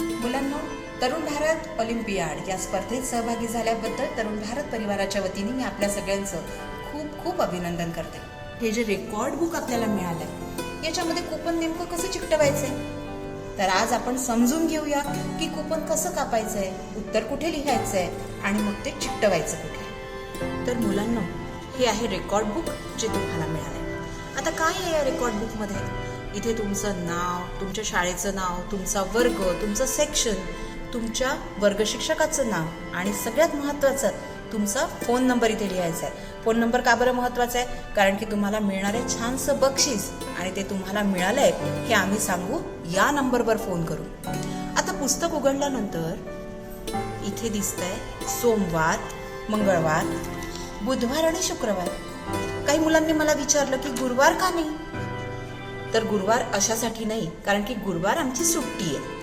मुलांना तरुण भारत ऑलिम्पियाड या स्पर्धेत सहभागी झाल्याबद्दल तरुण भारत परिवाराच्या वतीने मी आपल्या सगळ्यांचं खूप खूप अभिनंदन करते. हे जे रेकॉर्ड बुक आपल्याला मिळालंय याच्यामध्ये कुपन नेमकं कसं चिकटवायचंय? तर आज आपण समजून घेऊया की कुपन कसं कापायचंय उत्तर कुठे लिहायचंय आणि मग ते चिकटवायचं कुठे. तर मुलांना हे आहे रेकॉर्ड बुक जे तुम्हाला मिळालंय. आता काय आहे या रेकॉर्ड बुकमध्ये इथे तुमचं नाव तुमच्या शाळेचं नाव तुमचा वर्ग तुमचं सेक्शन तुमच्या वर्ग शिक्षकाचं नाव आणि सगळ्यात महत्त्वाचं तुमचा फोन नंबर इथे लिहायचा आहे. फोन नंबर का बरं महत्त्वाचा आहे? कारण की तुम्हाला मिळणारे छानसं बक्षीस आणि ते तुम्हाला मिळालंय हे आम्ही सांगू या नंबरवर फोन करू. आता पुस्तक उघडल्यानंतर इथे दिसतंय सोमवार मंगळवार बुधवार आणि शुक्रवार. काही मुलांनी मला विचारलं की गुरुवार का नाही? तर गुरुवार अशासाठी नाही कारण की गुरुवार आमची सुट्टी आहे.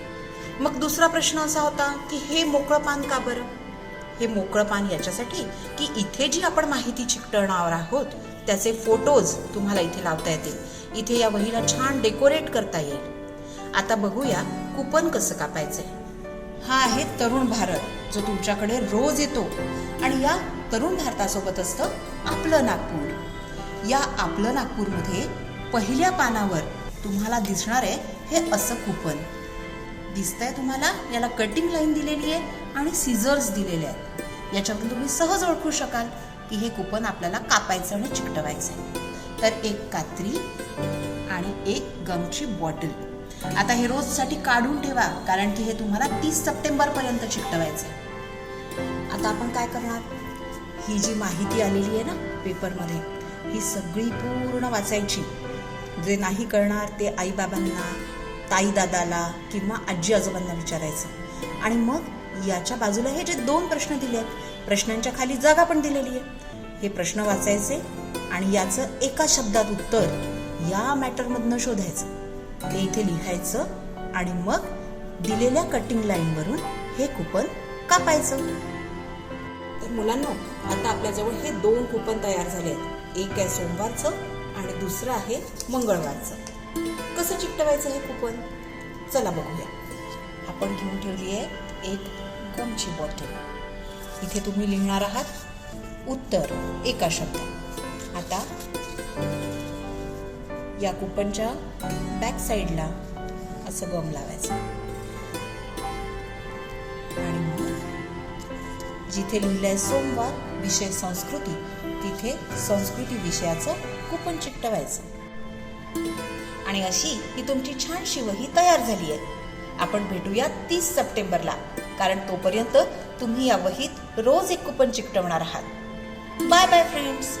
मग दुसरा प्रश्न असा होता की हे मोकळं पान का बरं? हे मोकळं पान याच्यासाठी की इथे जी आपण माहिती चिकटवणार आहोत त्याचे फोटोज तुम्हाला इथे लावता येतील. इथे या वहीला छान डेकोरेट करता येईल. आता बघूया कुपन कसं कापायचंय. हा आहे तरुण भारत जो तुमच्याकडे रोज येतो. आणि या तरुण भारतासोबत असतं आपलं नागपूर. या आपलं नागपूरमध्ये पहिल्या पानावर तुम्हाला दिसणार आहे हे असं कुपन. दिसतंय तुम्हाला याला कटिंग लाईन दिलेली आहे आणि सिझर्स दिलेले आहेत. याच्यावरून तुम्ही सहज ओळखू शकाल की हे कुपन आपल्याला कापायचं आणि चिकटवायचं आहे. तर एक कात्री आणि एक गमची बॉटल आता हे रोजसाठी काढून ठेवा कारण की हे तुम्हाला तीस सप्टेंबरपर्यंत चिकटवायचं आहे. आता आपण काय करणार? ही जी माहिती आलेली आहे ना पेपरमध्ये ही सगळी पूर्ण वाचायची. जे नाही कळणार ते आईबाबांना ताई दादाला किंवा आजी आजोबांना विचारायचं. आणि मग याच्या बाजूला हे जे दोन प्रश्न दिले आहेत प्रश्नांच्या खाली जागा पण दिलेली आहे. हे प्रश्न वाचायचे आणि याचं एका शब्दात उत्तर या मॅटरमधनं शोधायचं. ते इथे लिहायचं आणि मग दिलेल्या कटिंग लाईनवरून हे कुपन कापायचं. तर मुलांना आता आपल्याजवळ हे दोन कुपन तयार झाले आहेत एक आहे सोमवारचं आणि दुसरं आहे मंगळवारचं. कसं चिकटवायचं हे कुपन? चला बघूया. आपण घेऊन ठेवली आहे एक गमची बॉटल इथे तुम्ही लिहिणार आहात उत्तर एका शब्दात. आता या कुपनच्या बॅक साईडला असं गम लावायचं. आणि जिथे जिथे लिहिलंय सोमवार विषय संस्कृती तिथे संस्कृती विषयाचं कुपन चिकटवायचं. आणि अशी ही तुमची छानशी वही तयार झाली आहे. आपण भेटूया तीस सप्टेंबरला कारण तोपर्यंत तुम्ही या वहीत रोज एक कुपन चिकटवणार आहात. Bye bye friends